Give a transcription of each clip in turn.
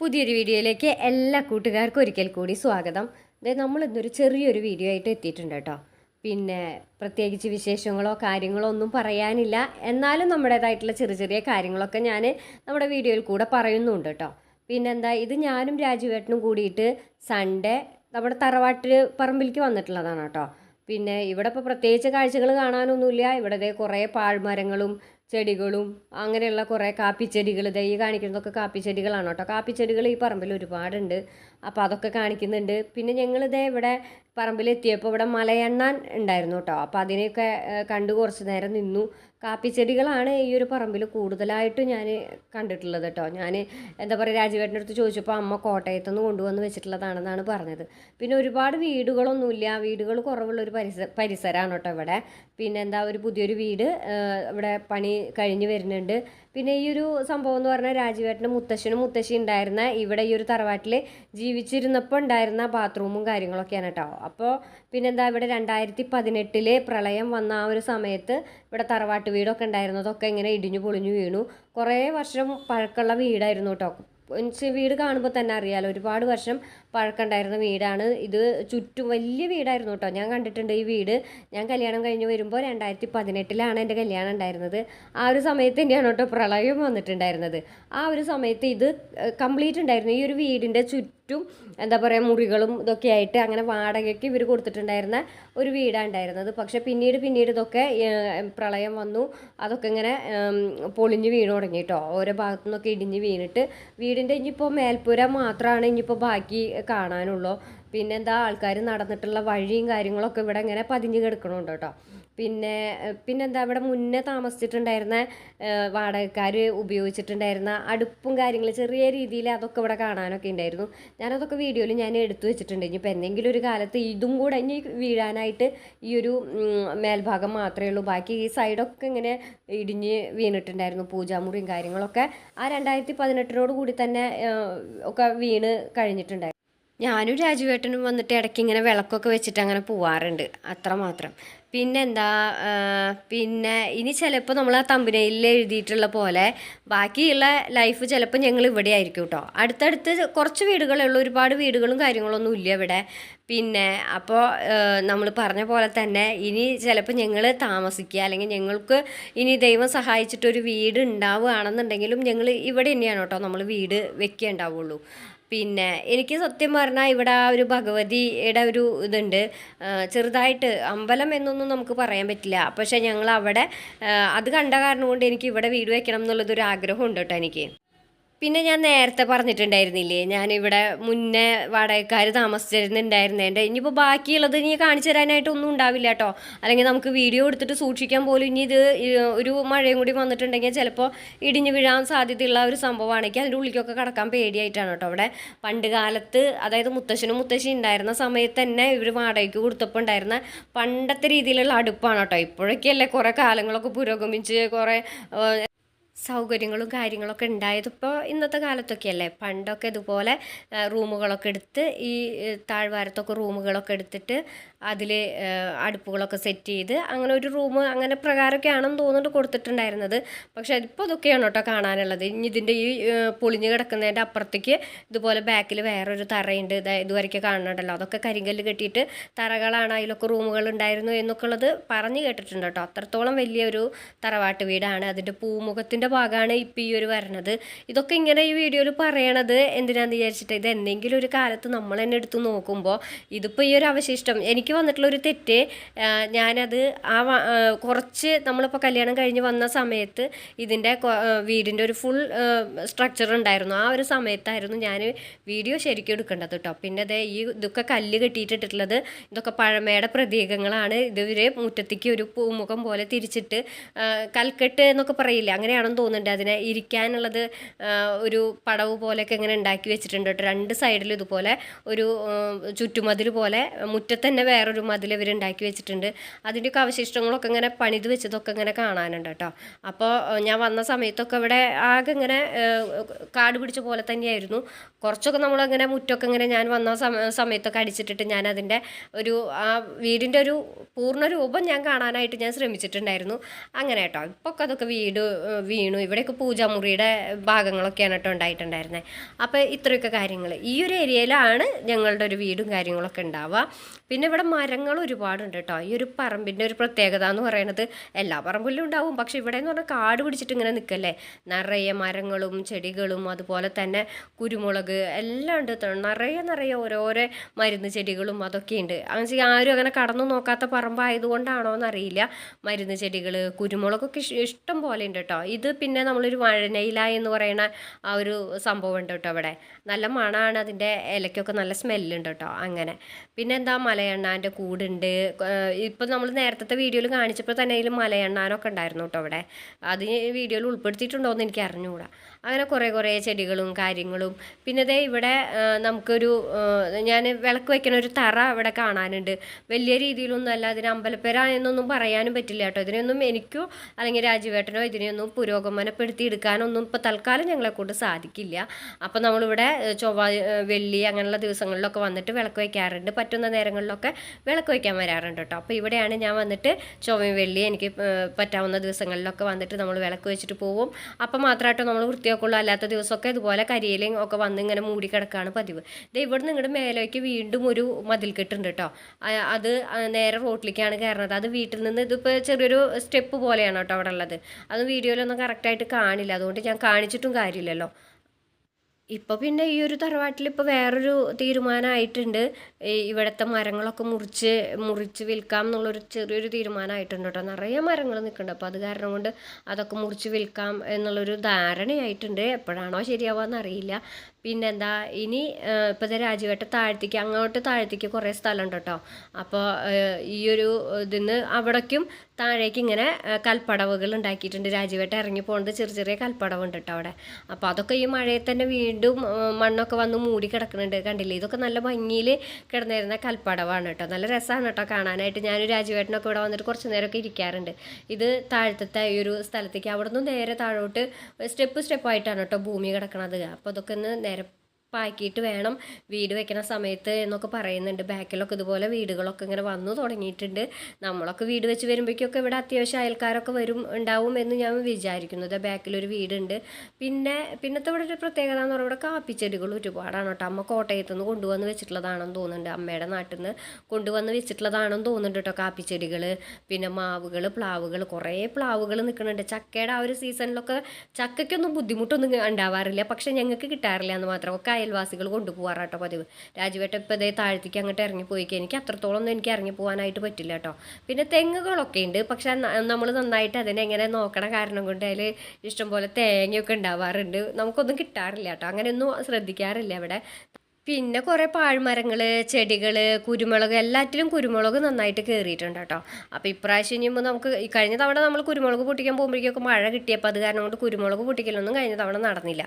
പുതിയൊരു വീഡിയോയിലേക്ക് എല്ലാ കൂട്ടുകാർക്കും ഒരിക്കൽ കൂടി സ്വാഗതം. അതായത് നമ്മൾ ഇന്നൊരു ചെറിയൊരു വീഡിയോ ആയിട്ട് എത്തിയിട്ടുണ്ട് കേട്ടോ. പിന്നെ പ്രത്യേകിച്ച് വിശേഷങ്ങളോ കാര്യങ്ങളോ ഒന്നും പറയാനില്ല. എന്നാലും നമ്മുടേതായിട്ടുള്ള ചെറിയ ചെറിയ കാര്യങ്ങളൊക്കെ ഞാൻ നമ്മുടെ വീഡിയോയിൽ കൂടെ പറയുന്നുണ്ട് കേട്ടോ. പിന്നെന്താ ഇത് ഞാനും രാജുവേട്ടനും കൂടിയിട്ട് സൺഡേ നമ്മുടെ തറവാട്ടിൽ പറമ്പിലേക്ക് വന്നിട്ടുള്ളതാണ് കേട്ടോ. പിന്നെ ഇവിടെ ഇപ്പോൾ പ്രത്യേകിച്ച് കാഴ്ചകൾ കാണാനൊന്നുമില്ല. ഇവിടെ കുറേ പാഴ്മരങ്ങളും ചെടികളും അങ്ങനെയുള്ള കുറേ കാപ്പിച്ചെടികൾ ദൈ കാണിക്കുന്നതൊക്കെ കാപ്പിച്ചെടികളാണ് കേട്ടോ. കാപ്പിച്ചെടികൾ ഈ പറമ്പിൽ ഒരുപാടുണ്ട്. അപ്പോൾ അതൊക്കെ കാണിക്കുന്നുണ്ട്. പിന്നെ ഞങ്ങൾ ഇതേ ഇവിടെ പറമ്പിലെത്തിയപ്പോൾ ഇവിടെ മലയെണ്ണാൻ ഉണ്ടായിരുന്നു കേട്ടോ. അപ്പോൾ അതിനെയൊക്കെ കണ്ടു കുറച്ച് നേരം നിന്നു. കാപ്പിച്ചെടികളാണ് ഈ ഒരു പറമ്പിൽ കൂടുതലായിട്ട് ഞാൻ കണ്ടിട്ടുള്ളത് കേട്ടോ ഞാൻ എന്താ പറയുക രാജുവേട്ടന്റെ അടുത്ത് ചോദിച്ചപ്പോൾ അമ്മ കോട്ടയത്ത് നിന്ന് കൊണ്ടുവന്ന് വെച്ചിട്ടുള്ളതാണെന്നാണ് പറഞ്ഞത്. പിന്നെ ഒരുപാട് വീടുകളൊന്നുമില്ല. വീടുകൾ കുറവുള്ള ഒരു പരിസ പരിസരമാണ് കേട്ടോ ഇവിടെ. പിന്നെ എന്താ ഒരു പുതിയൊരു വീട് ഇവിടെ പണി കഴിഞ്ഞ് വരുന്നുണ്ട്. പിന്നെ ഈ ഒരു സംഭവം എന്ന് പറഞ്ഞാൽ രാജുവേട്ടന്റെ മുത്തശ്ശനും മുത്തശ്ശി ഉണ്ടായിരുന്ന ഇവിടെ ഈ ഒരു തറവാട്ടിൽ ജീവിച്ചിരുന്നപ്പോൾ ഉണ്ടായിരുന്ന ബാത്റൂമും കാര്യങ്ങളൊക്കെയാണ് കേട്ടോ. അപ്പോൾ പിന്നെന്താ ഇവിടെ രണ്ടായിരത്തി പതിനെട്ടിൽ പ്രളയം വന്ന ആ ഒരു സമയത്ത് ഇവിടെ തറവാട്ട് വീടൊക്കെ ഉണ്ടായിരുന്നതൊക്കെ ഇങ്ങനെ ഇടിഞ്ഞു പൊളിഞ്ഞു വീണു. കുറേ വർഷം പഴക്കമുള്ള വീടായിരുന്നു കേട്ടോ. വീട് കാണുമ്പോൾ തന്നെ അറിയാലോ ഒരുപാട് വർഷം പഴക്കമുണ്ടായിരുന്ന വീടാണ്. ഇത് ചുറ്റും വലിയ വീടായിരുന്നു കേട്ടോ. ഞാൻ കണ്ടിട്ടുണ്ട് ഈ വീട്. ഞാൻ കല്യാണം കഴിഞ്ഞ് വരുമ്പോൾ രണ്ടായിരത്തി പതിനെട്ടിലാണ് എന്റെ കല്യാണം ഉണ്ടായിരുന്നത്. ആ ഒരു സമയത്ത് തന്നെയാണ് കേട്ടോ പ്രളയം വന്നിട്ടുണ്ടായിരുന്നത്. ആ ഒരു സമയത്ത് ഇത് കംപ്ലീറ്റ് ഉണ്ടായിരുന്നു. ഈ ഒരു വീടിന്റെ ചുറ്റും എന്താ പറയുക മുറികളും ഇതൊക്കെ ആയിട്ട് അങ്ങനെ വാടകയ്ക്ക് ഇവർ കൊടുത്തിട്ടുണ്ടായിരുന്ന ഒരു വീടാണ് ഉണ്ടായിരുന്നത്. പക്ഷേ പിന്നീട് പിന്നീട് ഇതൊക്കെ പ്രളയം വന്നു. അതൊക്കെ ഇങ്ങനെ പൊളിഞ്ഞ് വീണു തുടങ്ങി കേട്ടോ. ഓരോ ഭാഗത്തു നിന്നൊക്കെ ഇടിഞ്ഞ് വീണിട്ട് വീടിന്റെ ഇനിയിപ്പോൾ മേൽപ്പുര മാത്രമാണ് ഇനിയിപ്പോൾ ബാക്കി കാണാനുള്ളൂ. പിന്നെന്താ ആൾക്കാർ നടന്നിട്ടുള്ള വഴിയും കാര്യങ്ങളൊക്കെ ഇവിടെ ഇങ്ങനെ പതിഞ്ഞ് കിടക്കണുണ്ട് കേട്ടോ. പിന്നെ പിന്നെന്താ ഇവിടെ മുന്നേ താമസിച്ചിട്ടുണ്ടായിരുന്ന വാടകക്കാർ ഉപയോഗിച്ചിട്ടുണ്ടായിരുന്ന അടുപ്പും കാര്യങ്ങൾ ചെറിയ രീതിയിൽ അതൊക്കെ ഇവിടെ കാണാനൊക്കെ ഉണ്ടായിരുന്നു. ഞാനതൊക്കെ വീഡിയോയിൽ ഞാൻ എടുത്തു വെച്ചിട്ടുണ്ട്. ഇനിയിപ്പോൾ എന്തെങ്കിലും ഒരു കാലത്ത് ഇതും കൂടെ ഇനി വീഴാനായിട്ട് ഈ ഒരു മേൽഭാഗം മാത്രമേ ഉള്ളൂ. ബാക്കി ഈ സൈഡൊക്കെ ഇങ്ങനെ ഇടിഞ്ഞ് വീണിട്ടുണ്ടായിരുന്നു പൂജാമുറിയും കാര്യങ്ങളൊക്കെ. ആ രണ്ടായിരത്തി പതിനെട്ടിനോട് കൂടി തന്നെ ഒക്കെ വീണ് കഴിഞ്ഞിട്ടുണ്ടായിരുന്നു. ഞാനും രാജുവേട്ടനും വന്നിട്ട് ഇടയ്ക്ക് ഇങ്ങനെ വിളക്കൊക്കെ വെച്ചിട്ട് അങ്ങനെ പോവാറുണ്ട് അത്രമാത്രം എന്താ പിന്നെ ഇനി ചിലപ്പോൾ നമ്മൾ ആ തമ്പനയിൽ എഴുതിയിട്ടുള്ള പോലെ ബാക്കിയുള്ള ലൈഫ് ചിലപ്പോൾ ഞങ്ങൾ ഇവിടെ ആയിരിക്കും കേട്ടോ അടുത്തടുത്ത് കുറച്ച് വീടുകളേ ഉള്ളൂ ഒരുപാട് വീടുകളും കാര്യങ്ങളൊന്നും ഇല്ല ഇവിടെ. പിന്നെ അപ്പോൾ നമ്മൾ പറഞ്ഞ പോലെ തന്നെ ഇനി ചിലപ്പോൾ ഞങ്ങൾ താമസിക്കുക അല്ലെങ്കിൽ ഞങ്ങൾക്ക് ഇനി ദൈവം സഹായിച്ചിട്ടൊരു വീട് ഉണ്ടാവുകയാണെന്നുണ്ടെങ്കിലും ഞങ്ങൾ ഇവിടെ തന്നെയാണ് കേട്ടോ നമ്മൾ വീട് വെക്കുക ഉണ്ടാവുള്ളൂ. പിന്നെ എനിക്ക് സത്യം പറഞ്ഞാൽ ഇവിടെ ആ ഒരു ഭഗവതിയുടെ ഒരു ഇതുണ്ട്. ചെറുതായിട്ട് അമ്പലം എന്നൊന്നും നമുക്ക് പറയാൻ പറ്റില്ല. പക്ഷേ ഞങ്ങൾ അവിടെ അത് കണ്ട കാരണം കൊണ്ട് എനിക്ക് ഇവിടെ വീട് വെക്കണം എന്നുള്ളതൊരു ആഗ്രഹമുണ്ട് കേട്ടോ എനിക്ക്. പിന്നെ ഞാൻ നേരത്തെ പറഞ്ഞിട്ടുണ്ടായിരുന്നില്ലേ ഞാനിവിടെ മുന്നേ വാടകക്കാർ താമസിച്ചിരുന്നുണ്ടായിരുന്നേന്റെ ഇനിയിപ്പോൾ ബാക്കിയുള്ളത് ഇനി കാണിച്ചു തരാനായിട്ടൊന്നും ഉണ്ടാവില്ല കേട്ടോ. അല്ലെങ്കിൽ നമുക്ക് വീഡിയോ എടുത്തിട്ട് സൂക്ഷിക്കാൻ പോലും ഇനി ഇത് ഒരു മഴയും കൂടി വന്നിട്ടുണ്ടെങ്കിൽ ചിലപ്പോൾ ഇടിഞ്ഞു വീഴാൻ സാധ്യതയുള്ള ഒരു സംഭവമാണെങ്കിൽ അതിന്റെ ഉള്ളിലേക്കൊക്കെ കടക്കാൻ പേടിയായിട്ടാണ് കേട്ടോ അവിടെ. പണ്ട് കാലത്ത് അതായത് മുത്തശ്ശനും മുത്തശ്ശി ഉണ്ടായിരുന്ന സമയത്ത് തന്നെ ഇവർ വാടകയ്ക്ക് കൊടുത്തപ്പോൾ ഉണ്ടായിരുന്ന പണ്ടത്തെ രീതിയിലുള്ള അടുപ്പാണ് കേട്ടോ. ഇപ്പോഴൊക്കെയല്ലേ കുറേ കാലങ്ങളൊക്കെ പുരോഗമിച്ച് കുറേ സൗകര്യങ്ങളും കാര്യങ്ങളൊക്കെ ഉണ്ടായത് ഇപ്പോൾ ഇന്നത്തെ കാലത്തൊക്കെയല്ലേ? പണ്ടൊക്കെ ഇതുപോലെ റൂമുകളൊക്കെ എടുത്ത് ഈ താഴ്വാരത്തൊക്കെ റൂമുകളൊക്കെ എടുത്തിട്ട് അതിൽ അടുപ്പുകളൊക്കെ സെറ്റ് ചെയ്ത് അങ്ങനെ ഒരു റൂം അങ്ങനെ പ്രകാരമൊക്കെ ആണെന്ന് തോന്നിട്ട് കൊടുത്തിട്ടുണ്ടായിരുന്നത്. പക്ഷേ ഇപ്പോൾ അതൊക്കെയാണ് കേട്ടോ കാണാനുള്ളത്. ഇനി ഇതിന്റെ ഈ പൊളിഞ്ഞ് കിടക്കുന്നതിന്റെ അപ്പുറത്തേക്ക് ഇതുപോലെ ബാക്കിൽ വേറൊരു തറയുണ്ട്. ഇതുവരെയൊക്കെ കാണുന്നുണ്ടല്ലോ. അതൊക്കെ കരിങ്കല്ല് കെട്ടിയിട്ട് തറകളാണ് അതിലൊക്കെ റൂമുകൾ ഉണ്ടായിരുന്നു എന്നൊക്കെ ഉള്ളത് പറഞ്ഞു കേട്ടിട്ടുണ്ട് കേട്ടോ. അത്രത്തോളം വലിയൊരു തറവാട്ട് വീടാണ്. അതിന്റെ പൂമുഖത്തിന്റെ ഭാഗമാണ് ഇപ്പം ഈ ഒരു വരണത്. ഇതൊക്കെ ഇങ്ങനെ ഈ വീഡിയോയിൽ പറയണത് എന്തിനാന്ന് വിചാരിച്ചിട്ട് ഇത് എന്തെങ്കിലും ഒരു കാലത്ത് നമ്മൾ തന്നെ എടുത്ത് നോക്കുമ്പോൾ ഇതിപ്പോൾ ഈ ഒരു അവശിഷ്ടം. എനിക്ക് വന്നിട്ടുള്ള ഒരു തെറ്റ് ഞാനത് ആ കുറച്ച് നമ്മളിപ്പോൾ കല്യാണം കഴിഞ്ഞ് വന്ന സമയത്ത് ഇതിന്റെ വീടിന്റെ ഒരു ഫുൾ സ്ട്രക്ചർ ഉണ്ടായിരുന്നു. ആ ഒരു സമയത്തായിരുന്നു ഞാൻ വീഡിയോ ശരിക്കും എടുക്കേണ്ടത് കേട്ടോ പിന്നെ അതേ ഈ ഇതൊക്കെ കല്ല് കെട്ടിയിട്ടിട്ടുള്ളത് ഇതൊക്കെ പഴമയുടെ പ്രതീകങ്ങളാണ്. ഇതുവരെ മുറ്റത്തേക്ക് ഒരു പൂമുഖം പോലെ തിരിച്ചിട്ട് കൽക്കെട്ട് എന്നൊക്കെ പറയില്ല അങ്ങനെയാണെന്ന് തോന്നുന്നുണ്ട്. അതിനെ ഇരിക്കാനുള്ളത് ഒരു പടവ് പോലെയൊക്കെ ഇങ്ങനെ ഉണ്ടാക്കി വെച്ചിട്ടുണ്ട് കേട്ടോ. രണ്ട് സൈഡിലും ഇതുപോലെ ഒരു ചുറ്റുമതിൽ പോലെ മുറ്റത്ത് തന്നെ വേറൊരു മതിൽ ഇവർ ഉണ്ടാക്കി വെച്ചിട്ടുണ്ട്. അതിന്റെയൊക്കെ അവശിഷ്ടങ്ങളൊക്കെ ഇങ്ങനെ പണിത് വെച്ചതൊക്കെ ഇങ്ങനെ കാണാനുണ്ട് കേട്ടോ. അപ്പോൾ ഞാൻ വന്ന സമയത്തൊക്കെ ഇവിടെ ആകെ ഇങ്ങനെ കാട് പിടിച്ച പോലെ തന്നെയായിരുന്നു. കുറച്ചൊക്കെ നമ്മളങ്ങനെ മുറ്റമൊക്കെ ഇങ്ങനെ ഞാൻ വന്ന സമയത്തൊക്കെ അടിച്ചിട്ടിട്ട് ഞാൻ അതിന്റെ ഒരു ആ വീടിന്റെ ഒരു പൂർണ രൂപം ഞാൻ കാണാനായിട്ട് ഞാൻ ശ്രമിച്ചിട്ടുണ്ടായിരുന്നു. അങ്ങനെ കേട്ടോ. ഇപ്പോൾ അതൊക്കെ വീട് വീണു. ഇവിടെയൊക്കെ പൂജാമുറിയുടെ ഭാഗങ്ങളൊക്കെയാണ് കേട്ടോ ഉണ്ടായിട്ടുണ്ടായിരുന്നത് അപ്പോൾ ഇത്രയൊക്കെ കാര്യങ്ങൾ ഈ ഒരു ഏരിയയിലാണ് ഞങ്ങളുടെ ഒരു വീടും കാര്യങ്ങളൊക്കെ ഉണ്ടാവുക. പിന്നെ ഇവിടെ മരങ്ങൾ ഒരുപാടുണ്ട് കേട്ടോ. ഈ ഒരു പറമ്പിന്റെ ഒരു പ്രത്യേകത എന്ന് പറയുന്നത് എല്ലാ പറമ്പിലും ഉണ്ടാവും. പക്ഷെ ഇവിടെ എന്ന് പറഞ്ഞാൽ കാട് പിടിച്ചിട്ട് ഇങ്ങനെ നിൽക്കല്ലേ? നിറയെ മരങ്ങളും ചെടികളും അതുപോലെ തന്നെ കുരുമുളക് എല്ലാം ഉണ്ട്. നിറയെ നിറയെ ഓരോരോ മരുന്ന് ചെടികളും അതൊക്കെ ഉണ്ട്. അങ്ങനെ ആരും അങ്ങനെ കടന്നു നോക്കാത്ത പറമ്പായതുകൊണ്ടാണോ എന്നറിയില്ല മരുന്ന് ചെടികൾ കുരുമുളകൊക്കെ ഇഷ്- ഇഷ്ടം പോലെ ഉണ്ട് കേട്ടോ. ഇത് പിന്നെ നമ്മളൊരു വഴനയില എന്ന് പറയുന്ന ആ ഒരു സംഭവം ഉണ്ട് കേട്ടോ അവിടെ. നല്ല മണമാണ് അതിന്റെ ഇലയ്ക്കൊക്കെ നല്ല സ്മെല്ലുണ്ട് കേട്ടോ അങ്ങനെ. പിന്നെ എന്താ മലയണ്ണാന്റെ കൂടുണ്ട്. ഇപ്പം നമ്മൾ നേരത്തെ വീഡിയോയിൽ കാണിച്ചപ്പോൾ തന്നെ അതിൽ മലയണ്ണാനൊക്കെ ഉണ്ടായിരുന്നു കേട്ടോ അവിടെ. അത് വീഡിയോയിൽ ഉൾപ്പെടുത്തിയിട്ടുണ്ടോ എന്ന് എനിക്ക് അറിഞ്ഞുകൂടാ. അങ്ങനെ കുറേ കുറേ ചെടികളും കാര്യങ്ങളും. പിന്നെ ദേ ഇവിടെ നമുക്കൊരു ഞാൻ വിളക്ക് വയ്ക്കണ ഒരു തറ ഇവിടെ കാണാനുണ്ട്. വലിയ രീതിയിലൊന്നും അല്ല അതിന് അമ്പലപ്പേര എന്നൊന്നും പറയാനും പറ്റില്ല കേട്ടോ. ഇതിനൊന്നും എനിക്കോ അല്ലെങ്കിൽ രാജുവേട്ടനോ ഇതിനെയൊന്നും പുരോഗമനപ്പെടുത്തി എടുക്കാനൊന്നും ഇപ്പോൾ തൽക്കാലം ഞങ്ങളെ കൊണ്ട് സാധിക്കില്ല. അപ്പോൾ നമ്മളിവിടെ ചൊവ്വ വെള്ളി അങ്ങനെയുള്ള ദിവസങ്ങളിലൊക്കെ വന്നിട്ട് വിളക്ക് വയ്ക്കാറുണ്ട് പറ്റുന്ന നേരങ്ങളിലൊക്കെ വിളക്ക് വയ്ക്കാൻ വരാറുണ്ട് കേട്ടോ. അപ്പോൾ ഇവിടെയാണ് ഞാൻ വന്നിട്ട് ചൊവ്വയും വെള്ളി എനിക്ക് പറ്റാവുന്ന ദിവസങ്ങളിലൊക്കെ വന്നിട്ട് നമ്മൾ വിളക്ക് വെച്ചിട്ട് പോവും. അപ്പോൾ മാത്രമായിട്ട് നമ്മൾ വൃത്തിയൊക്കെ ഉള്ളൂ അല്ലാത്ത ദിവസമൊക്കെ ഇതുപോലെ കരിയിലും ഒക്കെ വന്ന് ഇങ്ങനെ മൂടി കിടക്കുകയാണ് പതിവ്. ദേ ഇവിടെ നിങ്ങളുടെ മേലേക്ക് വീണ്ടും ഒരു മതിൽക്കെട്ടുണ്ട് കേട്ടോ ആ- അത് നേരെ റോട്ടിലേക്കാണ് കയറുന്നത് അത് വീട്ടിൽ നിന്ന് ഇതിപ്പോൾ ചെറിയൊരു സ്റ്റെപ്പ് പോലെയാണ് കേട്ടോ അവിടെ ഉള്ളത്. അത് വീഡിയോയിലൊന്നും കറക്റ്റായിട്ട് കാണില്ല. അതുകൊണ്ട് ഞാൻ കാണിച്ചിട്ടും കാര്യമില്ലല്ലോ. ഇപ്പോൾ പിന്നെ ഈ ഒരു തറവാട്ടിൽ ഇപ്പോൾ വേറൊരു തീരുമാനമായിട്ടുണ്ട് ഇവിടുത്തെ മരങ്ങളൊക്കെ മുറിച്ച് മുറിച്ച് വിൽക്കാം എന്നുള്ളൊരു ചെറിയൊരു തീരുമാനമായിട്ടുണ്ട് കേട്ടോ. നിറയെ മരങ്ങൾ നിൽക്കുന്നുണ്ട്. അപ്പോൾ അത് കാരണം കൊണ്ട് അതൊക്കെ മുറിച്ച് വിൽക്കാം എന്നുള്ളൊരു ധാരണയായിട്ടുണ്ട്. എപ്പോഴാണോ ശരിയാവാന്ന് അറിയില്ല. പിന്നെന്താ ഇനി ഇപ്പോൾ ദേ രാജുവേട്ട താഴത്തേക്ക് അങ്ങോട്ട് താഴത്തേക്ക് കുറേ സ്ഥലമുണ്ട് കേട്ടോ. അപ്പോൾ ഈ ഒരു ഇതിന്ന് അവിടേക്കും താഴേക്ക് ഇങ്ങനെ കൽപ്പടവുകൾ ഉണ്ടാക്കിയിട്ടുണ്ട്. രാജീവേട്ട ഇറങ്ങി പോകുന്നത് ചെറിയ ചെറിയ കൽപ്പടവ് ഉണ്ട് കേട്ടോ അവിടെ. അപ്പോൾ അതൊക്കെ ഈ മഴയിൽ തന്നെ വീണ്ടും മണ്ണൊക്കെ വന്ന് മൂടി കിടക്കുന്നുണ്ട്. കണ്ടില്ലേ? ഇതൊക്കെ നല്ല ഭംഗിയിൽ കിടന്നിരുന്ന കൽപ്പടവാണ് കേട്ടോ നല്ല രസമാണ് കേട്ടോ കാണാനായിട്ട്. ഞാൻ രാജീവേട്ടനൊക്കെ ഇവിടെ വന്നിട്ട് കുറച്ച് നേരമൊക്കെ ഇരിക്കാറുണ്ട്. ഇത് താഴത്തെ ഈ ഒരു സ്ഥലത്തേക്ക് അവിടെ നിന്ന് നേരെ താഴോട്ട് സ്റ്റെപ്പ് സ്റ്റെപ്പായിട്ടാണ് കേട്ടോ ഭൂമി കിടക്കുന്നത് അപ്പോൾ അതൊക്കെ ഒന്ന് നേരെ പാക്കിയിട്ട് വേണം. വീട് വെക്കണ സമയത്ത് എന്നൊക്കെ പറയുന്നുണ്ട്. ബാക്കിലൊക്കെ ഇതുപോലെ വീടുകളൊക്കെ ഇങ്ങനെ വന്നു തുടങ്ങിയിട്ടുണ്ട്. നമ്മളൊക്കെ വീട് വെച്ച് വരുമ്പോഴേക്കൊക്കെ ഇവിടെ അത്യാവശ്യം അയൽക്കാരൊക്കെ വരും ഉണ്ടാവും എന്ന് ഞാൻ വിചാരിക്കുന്നത്. ബാക്കിലൊരു വീടുണ്ട്. പിന്നെ പിന്നത്തെ ഇവിടെ ഒരു പ്രത്യേകത എന്ന് പറയുമ്പോൾ ഇവിടെ കാപ്പിച്ചെടികൾ ഒരുപാടാണ് കേട്ടോ. അമ്മ കോട്ടയത്ത് നിന്ന് കൊണ്ടുവന്ന് വെച്ചിട്ടുള്ളതാണെന്ന് തോന്നുന്നുണ്ട്. അമ്മയുടെ നാട്ടിൽ നിന്ന് കൊണ്ടുവന്ന് വെച്ചിട്ടുള്ളതാണെന്ന് തോന്നുന്നുണ്ട് കേട്ടോ കാപ്പിച്ചെടികൾ. പിന്നെ മാവുകൾ പ്ലാവുകൾ കുറേ പ്ലാവുകൾ നിൽക്കുന്നുണ്ട്. ചക്കയുടെ ആ ഒരു സീസണിലൊക്കെ ചക്കയ്ക്കൊന്നും ബുദ്ധിമുട്ടൊന്നും ഉണ്ടാവാറില്ല. പക്ഷേ ഞങ്ങൾക്ക് കിട്ടാറില്ല എന്ന് മാത്രം. ഒക്കെ അയൽവാസികൾ കൊണ്ടുപോകാറാട്ടോ പതിവ്. രാജുവേട്ട ഇപ്പോൾ ഇതേ താഴത്തേക്ക് അങ്ങോട്ട് ഇറങ്ങി പോയിക്കുക എനിക്ക് അത്രത്തോളം ഒന്നും എനിക്ക് ഇറങ്ങി പോകാനായിട്ട് പറ്റില്ല കേട്ടോ. പിന്നെ തെങ്ങുകളൊക്കെ ഉണ്ട്. പക്ഷെ നമ്മൾ നന്നായിട്ട് അതിനെ എങ്ങനെ നോക്കണ കാരണം കൊണ്ട് അതിൽ ഇഷ്ടംപോലെ തേങ്ങയൊക്കെ ഉണ്ടാവാറുണ്ട്. നമുക്കൊന്നും കിട്ടാറില്ല കേട്ടോ. അങ്ങനെയൊന്നും ശ്രദ്ധിക്കാറില്ല അവിടെ പിന്നെ കുറേ പാഴ്മരങ്ങൾ ചെടികൾ കുരുമുളക് എല്ലാറ്റിലും കുരുമുളക് നന്നായിട്ട് കയറിയിട്ടുണ്ട് കേട്ടോ അപ്പോൾ ഇപ്രാവശ്യം ഇനിയുമ്പോൾ നമുക്ക് കഴിഞ്ഞ തവണ നമ്മൾ കുരുമുളക് പൊട്ടിക്കാൻ പോകുമ്പോഴേക്കൊക്കെ മഴ കിട്ടിയപ്പോൾ അത് കാരണം കൊണ്ട് കുരുമുളക് പൊട്ടിക്കലൊന്നും കഴിഞ്ഞ തവണ നടന്നില്ല.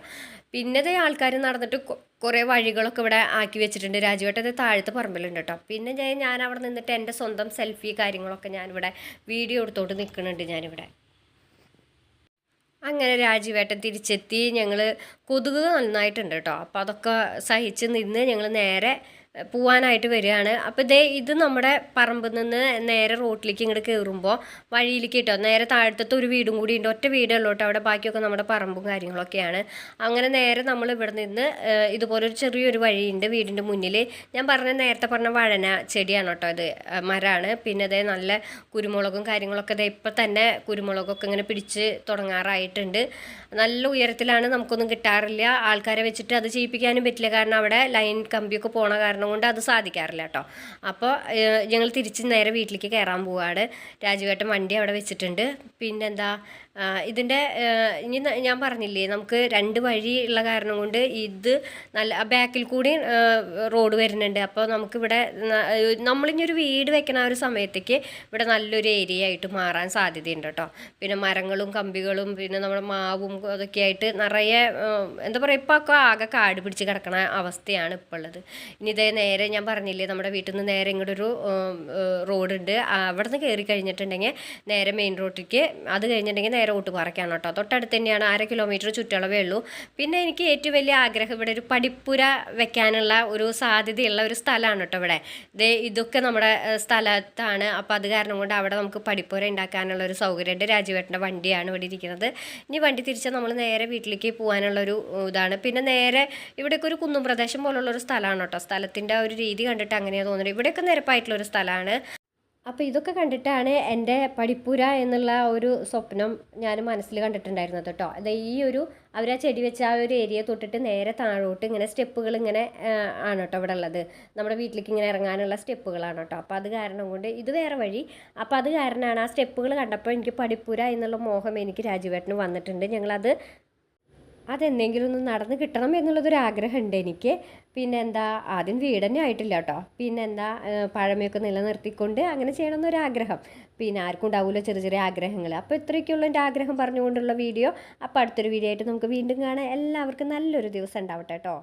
പിന്നെ ഇതേ ആൾക്കാർ നടന്നിട്ട് കുറെ വഴികളൊക്കെ ഇവിടെ ആക്കി വെച്ചിട്ടുണ്ട്. രാജുവേട്ടത് താഴത്തെ പറമ്പിലുണ്ട് കേട്ടോ. പിന്നെ ഞാൻ ഞാൻ അവിടെ നിന്നിട്ട് എന്റെ സ്വന്തം സെൽഫി കാര്യങ്ങളൊക്കെ ഞാനിവിടെ വീഡിയോ എടുത്തോട്ട് നിൽക്കുന്നുണ്ട് ഞാനിവിടെ. അങ്ങനെ രാജിവേട്ടൻ തിരിച്ചെത്തി ഞങ്ങൾ കൊതുക് നന്നായിട്ടുണ്ട് കേട്ടോ. അപ്പോൾ അതൊക്കെ സഹിച്ച് നിന്ന് ഞങ്ങൾ നേരെ പോവാനായിട്ട് വരികയാണ്. അപ്പോൾ ഇതേ ഇത് നമ്മുടെ പറമ്പിൽ നിന്ന് നേരെ റോട്ടിലേക്ക് ഇങ്ങോട്ട് കയറുമ്പോൾ വഴിയിലേക്ക് കേട്ടോ നേരെ താഴത്തത്തെ ഒരു വീടും കൂടി ഉണ്ട്. ഒറ്റ വീടേ ഉള്ളൂ അവിടെ ബാക്കിയൊക്കെ നമ്മുടെ പറമ്പും കാര്യങ്ങളൊക്കെയാണ്. അങ്ങനെ നേരെ നമ്മൾ ഇവിടെ നിന്ന് ഇതുപോലെ ഇതുപോലൊരു ചെറിയൊരു വഴിയുണ്ട് വീടിന്റെ മുന്നിൽ ഞാൻ പറഞ്ഞ നേരത്തെ പറഞ്ഞ വഴന ചെടിയാണ് കേട്ടോ ഇത് മരമാണ്. പിന്നെ അതേ നല്ല കുരുമുളകും കാര്യങ്ങളൊക്കെ ദേ ഇപ്പം തന്നെ കുരുമുളകൊക്കെ ഇങ്ങനെ പിടിച്ച് തുടങ്ങാറായിട്ടുണ്ട്. നല്ല ഉയരത്തിലാണ് നമുക്കൊന്നും കിട്ടാറില്ല. ആൾക്കാരെ വെച്ചിട്ട് അത് ചെയ്യിപ്പിക്കാനും പറ്റില്ല. കാരണം അവിടെ ലൈൻ കമ്പിയൊക്കെ പോണ കാരണം കൊണ്ട് അത് സാധിക്കാറില്ല കേട്ടോ അപ്പോൾ ഞങ്ങൾ തിരിച്ച് നേരെ വീട്ടിലേക്ക് കയറാൻ പോവാണ്. രാജുവേട്ടൻ വണ്ടി അവിടെ വെച്ചിട്ടുണ്ട്. പിന്നെന്താ ഇതിന്റെ ഇനി ഞാൻ പറഞ്ഞില്ലേ നമുക്ക് രണ്ട് വഴി ഉള്ള കാരണം കൊണ്ട് ഇത് നല്ല ബാക്കിൽ കൂടി റോഡ് വരുന്നുണ്ട്. അപ്പോൾ നമുക്കിവിടെ നമ്മളിനി ഒരു വീട് വെക്കണ ആ ഒരു സമയത്തേക്ക് ഇവിടെ നല്ലൊരു ഏരിയ ആയിട്ട് മാറാൻ സാധ്യതയുണ്ട് കേട്ടോ പിന്നെ മരങ്ങളും കമ്പികളും പിന്നെ നമ്മുടെ മാവും അതൊക്കെ ആയിട്ട് നിറയെ എന്താ പറയുക ഇപ്പോൾ ഒക്കെ ആകെ കാട് പിടിച്ച് കിടക്കണ അവസ്ഥയാണ് ഇപ്പോൾ ഉള്ളത്. ഇനി ഇതേ നേരെ ഞാൻ പറഞ്ഞില്ലേ നമ്മുടെ വീട്ടിൽ നിന്ന് നേരെ ഇങ്ങോട്ടൊരു റോഡുണ്ട്. അവിടെ നിന്ന് കയറി കഴിഞ്ഞിട്ടുണ്ടെങ്കിൽ നേരെ മെയിൻ റോഡിലേക്ക് അത് കഴിഞ്ഞിട്ടുണ്ടെങ്കിൽ നേരെ ഊട്ടുപാറയ്ക്കാണ് കേട്ടോ. തൊട്ടടുത്ത് തന്നെയാണ് അര കിലോമീറ്റർ ചുറ്റളവേ ഉള്ളൂ. പിന്നെ എനിക്ക് ഏറ്റവും വലിയ ആഗ്രഹം ഇവിടെ ഒരു പഠിപ്പുര വെക്കാനുള്ള ഒരു സാധ്യതയുള്ള ഒരു സ്ഥലമാണ് കേട്ടോ ഇവിടെ. ദേ ഇതൊക്കെ നമ്മുടെ സ്ഥലത്താണ്. അപ്പോൾ അത് കാരണം കൊണ്ട് അവിടെ നമുക്ക് പഠിപ്പുര ഉണ്ടാക്കാനുള്ള ഒരു സൗകര്യമുണ്ട്. രാജുവേട്ടന്റെ വണ്ടിയാണ് ഇവിടെ ഇരിക്കുന്നത്. ഇനി വണ്ടി തിരിച്ചാൽ നമ്മൾ നേരെ വീട്ടിലേക്ക് പോകാനുള്ളൊരു ഇതാണ്. പിന്നെ നേരെ ഇവിടെയൊക്കെ ഒരു കുന്നും പ്രദേശം പോലുള്ള ഒരു സ്ഥലമാണ് കേട്ടോ. സ്ഥലത്തിന്റെ ഒരു രീതി കണ്ടിട്ട് അങ്ങനെയാണ് തോന്നുന്നത്. ഇവിടെയൊക്കെ നിരപ്പായിട്ടുള്ള ഒരു സ്ഥലമാണ്. അപ്പോൾ ഇതൊക്കെ കണ്ടിട്ടാണ് എന്റെ പഠിപ്പുര എന്നുള്ള ഒരു സ്വപ്നം ഞാൻ മനസ്സിൽ കണ്ടിട്ടുണ്ടായിരുന്നത് കേട്ടോ. അത് ഈ ഒരു അവർ ആ ചെടി വെച്ച ആ ഒരു ഏരിയ തൊട്ടിട്ട് നേരെ താഴോട്ട് ഇങ്ങനെ സ്റ്റെപ്പുകൾ ഇങ്ങനെ ആണ് കേട്ടോ ഇവിടെ ഉള്ളത്. നമ്മുടെ വീട്ടിലേക്ക് ഇങ്ങനെ ഇറങ്ങാനുള്ള സ്റ്റെപ്പുകളാണ് കേട്ടോ. അപ്പോൾ അത് കാരണം കൊണ്ട് ഇത് വേറെ വഴി. അപ്പോൾ അത് കാരണമാണ് ആ സ്റ്റെപ്പുകൾ കണ്ടപ്പോൾ എനിക്ക് പഠിപ്പുര എന്നുള്ള മോഹം എനിക്ക് രാജുവേട്ടന് വന്നിട്ടുണ്ട്. ഞങ്ങളത് അതെന്തെങ്കിലും ഒന്ന് നടന്ന് കിട്ടണം എന്നുള്ളതൊരു ആഗ്രഹമുണ്ട് എനിക്ക്. പിന്നെ എന്താ ആദ്യം വീട് തന്നെ ആയിട്ടില്ല കേട്ടോ പിന്നെ എന്താ പഴമയൊക്കെ നിലനിർത്തിക്കൊണ്ട് അങ്ങനെ ചെയ്യണം എന്നൊരാഗ്രഹം പിന്നെ ആർക്കും ഉണ്ടാവില്ല ചെറിയ ചെറിയ ആഗ്രഹങ്ങൾ. അപ്പോൾ ഇത്രയൊക്കെയുള്ള എന്റെ ആഗ്രഹം പറഞ്ഞുകൊണ്ടുള്ള വീഡിയോ. അപ്പോൾ അടുത്തൊരു വീഡിയോ ആയിട്ട് നമുക്ക് വീണ്ടും കാണാം. എല്ലാവർക്കും നല്ലൊരു ദിവസം ഉണ്ടാവട്ടെ കേട്ടോ